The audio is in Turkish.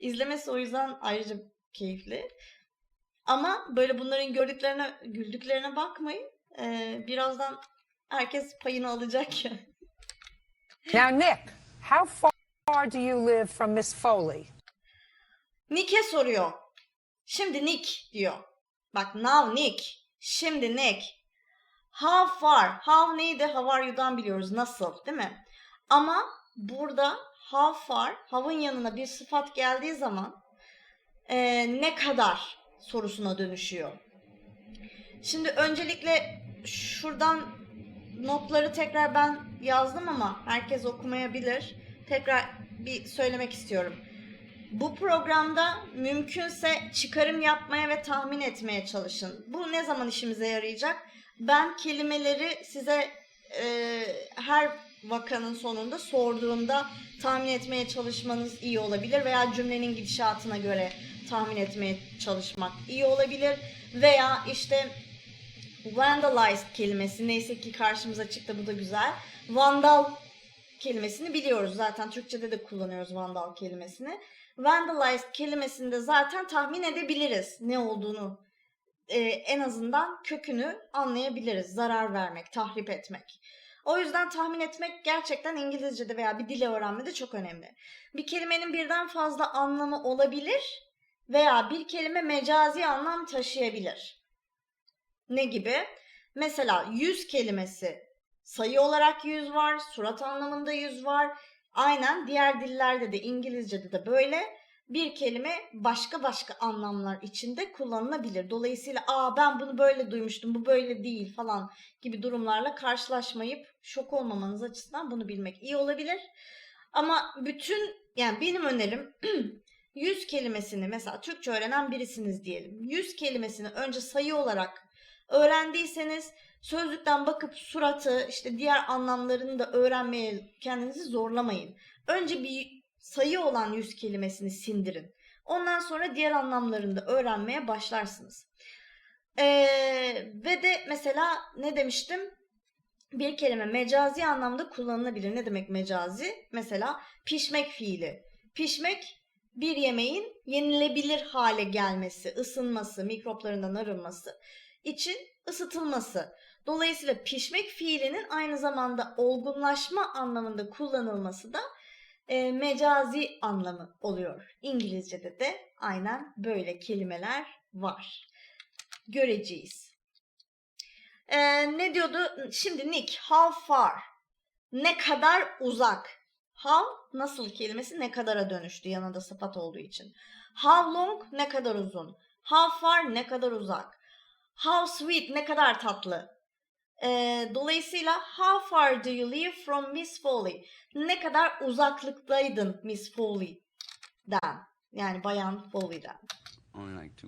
izlemesi o yüzden ayrıca keyifli. Ama böyle bunların gördüklerine, güldüklerine bakmayın. Ee, birazdan herkes payını alacak ya. Now, Nick, how far do you live from Miss Foley? Nick'e soruyor. Şimdi Nick diyor. Bak now Nick. Şimdi Nick. How far? How neydi? How are you'dan biliyoruz. Nasıl değil mi? Ama burada how far, how'ın yanına bir sıfat geldiği zaman eee, ne kadar sorusuna dönüşüyor. Şimdi öncelikle şuradan notları tekrar ben yazdım ama herkes okumayabilir. Tekrar bir söylemek istiyorum. Bu programda mümkünse çıkarım yapmaya ve tahmin etmeye çalışın. Bu ne zaman işimize yarayacak? Ben kelimeleri size e, her vakanın sonunda sorduğumda tahmin etmeye çalışmanız iyi olabilir veya cümlenin gidişatına göre tahmin etmeye çalışmak iyi olabilir veya işte vandalized kelimesi neyse ki karşımıza çıktı bu da güzel. Vandal kelimesini biliyoruz zaten Türkçe'de de kullanıyoruz vandal kelimesini. Vandalized kelimesinde zaten tahmin edebiliriz ne olduğunu. Ee, en azından kökünü anlayabiliriz. Zarar vermek, tahrip etmek. O yüzden tahmin etmek gerçekten İngilizce'de veya bir dili öğrenmede çok önemli. Bir kelimenin birden fazla anlamı olabilir veya bir kelime mecazi anlam taşıyabilir. Ne gibi? Mesela yüz kelimesi sayı olarak yüz var, surat anlamında yüz var. Aynen diğer dillerde de İngilizce'de de böyle bir kelime başka başka anlamlar içinde kullanılabilir. Dolayısıyla aa ben bunu böyle duymuştum, bu böyle değil falan gibi durumlarla karşılaşmayıp şok olmamanız açısından bunu bilmek iyi olabilir. Ama bütün yani benim önerim yüz kelimesini mesela Türkçe öğrenen birisiniz diyelim. Yüz kelimesini önce sayı olarak öğrendiyseniz sözlükten bakıp suratı işte diğer anlamlarını da öğrenmeye kendinizi zorlamayın. Önce bir sayı olan yüz kelimesini sindirin. Ondan sonra diğer anlamlarını da öğrenmeye başlarsınız. Ee, ve de mesela ne demiştim? Bir kelime mecazi anlamda kullanılabilir. Ne demek mecazi? Mesela pişmek fiili. Pişmek bir yemeğin yenilebilir hale gelmesi, ısınması, mikroplarından arınması için ısıtılması. Dolayısıyla pişmek fiilinin aynı zamanda olgunlaşma anlamında kullanılması da e, mecazi anlamı oluyor. İngilizce'de de aynen böyle kelimeler var. Göreceğiz. E, ne diyordu? Şimdi Nick, how far? Ne kadar uzak? How nasıl kelimesi ne kadara dönüştü yanında sıfat olduğu için. How long ne kadar uzun. How far ne kadar uzak. How sweet ne kadar tatlı. Ee, dolayısıyla how far do you live from Miss Foley? Ne kadar uzaklıktaydın Miss Foley'den? Yani Bayan Foley'den. Only like two